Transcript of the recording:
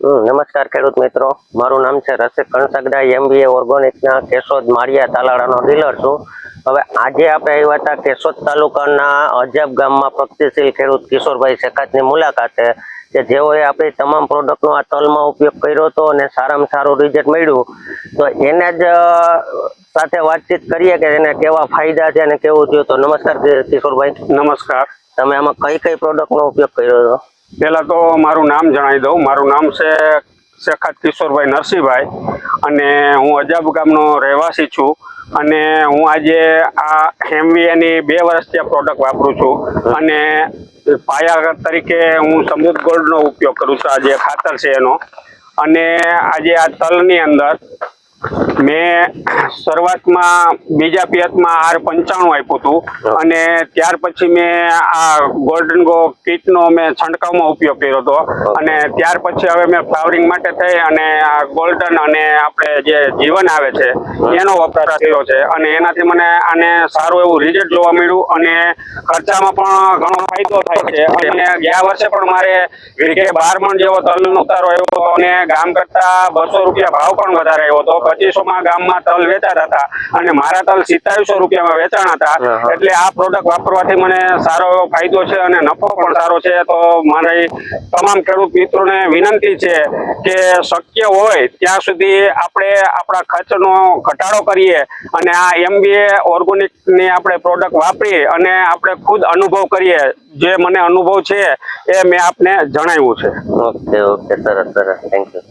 હમ, નમસ્કાર ખેડૂત મિત્રો. મારું નામ છે રસિક કણસગડા એમબીએ ઓર્ગોનિકના કેશોદ માળિયા તાલાળાનો ડીલર છું. હવે આજે આપણે આવ્યા હતા કેશોદ તાલુકાના અજાબ ગામમાં પ્રગતિશીલ ખેડૂત કિશોરભાઈ શેખાતની મુલાકાતે કે જેઓએ આપણી તમામ પ્રોડક્ટનો આ તલમાં ઉપયોગ કર્યો હતો અને સારામાં સારું રિઝલ્ટ મળ્યું. તો એને જ સાથે વાતચીત કરીએ કે એને કેવા ફાયદા છે અને કેવું થયું. તો નમસ્કાર કિશોરભાઈ. નમસ્કાર. તમે આમાં કઈ કઈ પ્રોડક્ટનો ઉપયોગ કર્યો હતો? પહેલા તો મારું નામ જણાવી દઉં. મારું નામ છે શેખાત કિશોરભાઈ નરસિંહભાઈ અને હું અજાબ ગામનો રહેવાસી છું અને હું આજે આ હેમવીએની બે વર્ષથી આ પ્રોડક્ટ વાપરું છું અને પાયા તરીકે હું સમૃદ્ધ ગોલ્ડનો ઉપયોગ કરું છું. આ જે ખાતર છે એનો. અને આજે આ તલની અંદર મેં શરૂઆતમાં બીજા પિયતમાં આર પંચાણું આપ્યું હતું. અને ત્યાર પછી મેં આ ગોલ્ડન ગો કીટનો મેં છંટકાવમાં ઉપયોગ કર્યો હતો. અને ત્યાર પછી હવે મેં ફ્લાવરિંગ માટે થઈ અને આ ગોલ્ડન અને આપણે જે જીવન આવે છે એનો વપરાશ કર્યો છે. અને એનાથી મને આને સારું એવું રિઝલ્ટ જોવા મળ્યું અને ખર્ચામાં પણ ઘણો ફાયદો થાય છે. અને ગયા વર્ષે પણ મારે વીઘે બાર મણ જેવો તલનો ઉતારો આવ્યો હતો અને ગામ કરતા બસો રૂપિયા ભાવ પણ વધારે આવ્યો હતો. પચીસો માં ગામમાં તલ વેચાતા હતા અને મારા તલ સિત્તાવીસો રૂપિયામાં વેચાણ હતા. એટલે આ પ્રોડક્ટ વાપરવાથી મને સારો એવો ફાયદો છે અને નફો પણ સારો છે. તો મારી તમામ ખેડૂત મિત્રોને વિનંતી છે કે શક્ય હોય ત્યાં સુધી આપણે આપણા ખર્ચનો ઘટાડો કરીએ અને આ એમબીએ ઓર્ગોનિકની આપણે પ્રોડક્ટ વાપરી અને આપણે ખુદ અનુભવ કરીએ. જે મને અનુભવ છે એ મેં આપને જણાવ્યું છે. Okay okay. સરસ સરસ. Thank you